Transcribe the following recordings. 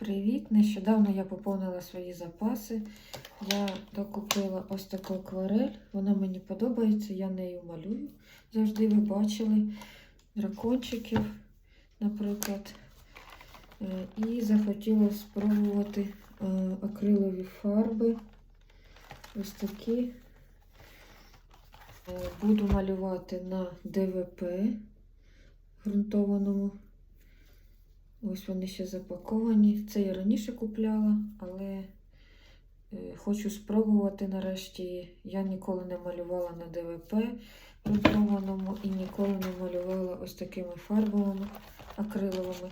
Привіт! Нещодавно я поповнила свої запаси. Я докупила ось таку акварель. Вона мені подобається, я нею малюю. Завжди ви бачили дракончиків, наприклад. Е, І захотіла спробувати е, акрилові фарби. Ось такі. Е, Буду малювати на ДВП ґрунтованому. Ось вони ще запаковані. Це я раніше купляла, але е, хочу спробувати нарешті. Я ніколи не малювала на ДВП ґрунтованому і ніколи не малювала ось такими фарбовими акриловими.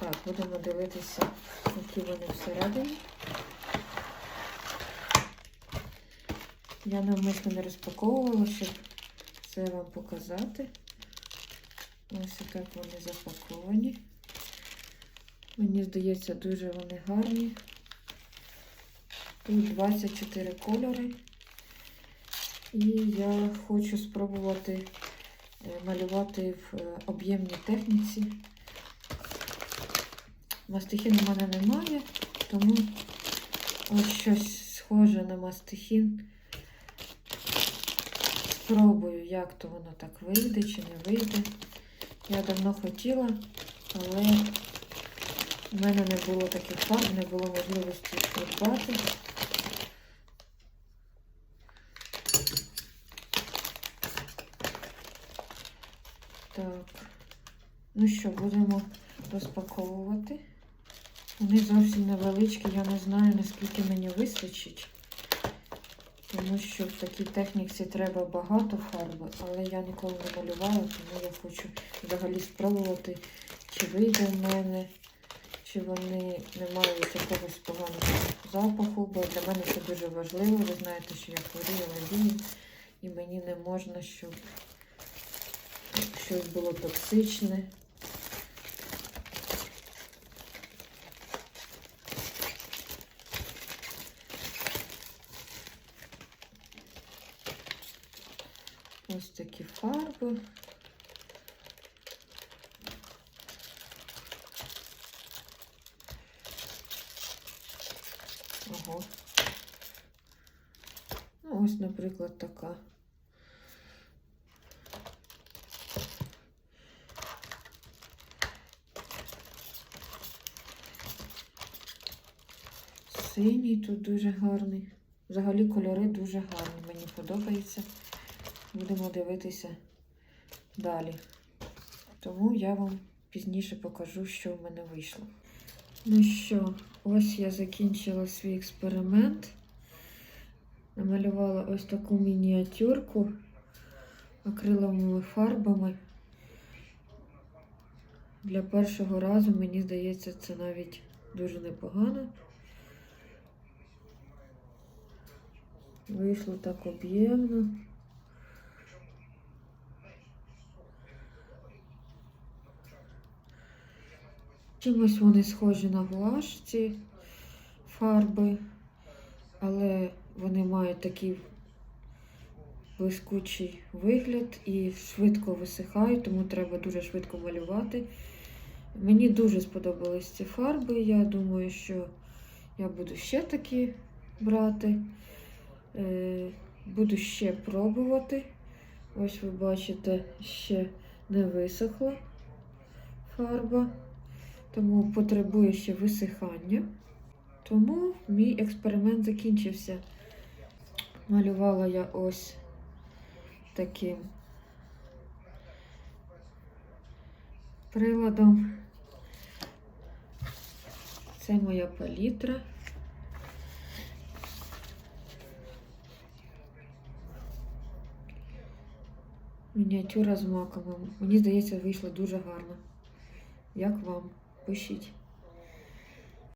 Так, будемо дивитися, які вони всередині. Я навмисно не розпаковувала, щоб це вам показати. Ось так вони запаковані. Мені здається, дуже вони гарні. Тут 24 кольори. І я хочу спробувати е, малювати в е, об'ємній техніці. Мастихін у мене немає, тому ось щось схоже на мастихін. Спробую, як то воно так вийде чи не вийде. Я давно хотіла, але в мене не було таких фарб, не було можливості їх. Так, ну що, будемо розпаковувати. Вони зовсім невеличкі, я не знаю, наскільки мені вистачить. Тому що в такій техніці треба багато фарби, але я ніколи не малювала, тому я хочу взагалі спробувати, чи вийде в мене, чи вони не мають якогось поганого запаху, бо для мене це дуже важливо. Ви знаєте, що я хворію алергію, і мені не можна, щоб щось було токсичне. Ось такі фарби. Ого. Ну, ось, наприклад, така. Синій тут дуже гарний. Взагалі кольори дуже гарні. Мені подобається. Будемо дивитися далі. Тому я вам пізніше покажу, що в мене вийшло. Ну що, ось я закінчила свій експеримент. Намалювала ось таку мініатюрку акриловими фарбами. Для першого разу, мені здається, це навіть дуже непогано. Вийшло так об'ємно. Чимось вони схожі на гуаш, ці фарби, але вони мають такий блискучий вигляд і швидко висихають, тому треба дуже швидко малювати. Мені дуже сподобались ці фарби. Я думаю, що я буду ще такі брати. Е, Буду ще пробувати. Ось ви бачите, ще не висохла фарба, тому потребує ще висихання. Тому мій експеримент закінчився. Малювала я ось таким приладом. Це моя палітра. Мініатюра з маками. Мені здається, вийшло дуже гарно. Як вам? Пишіть.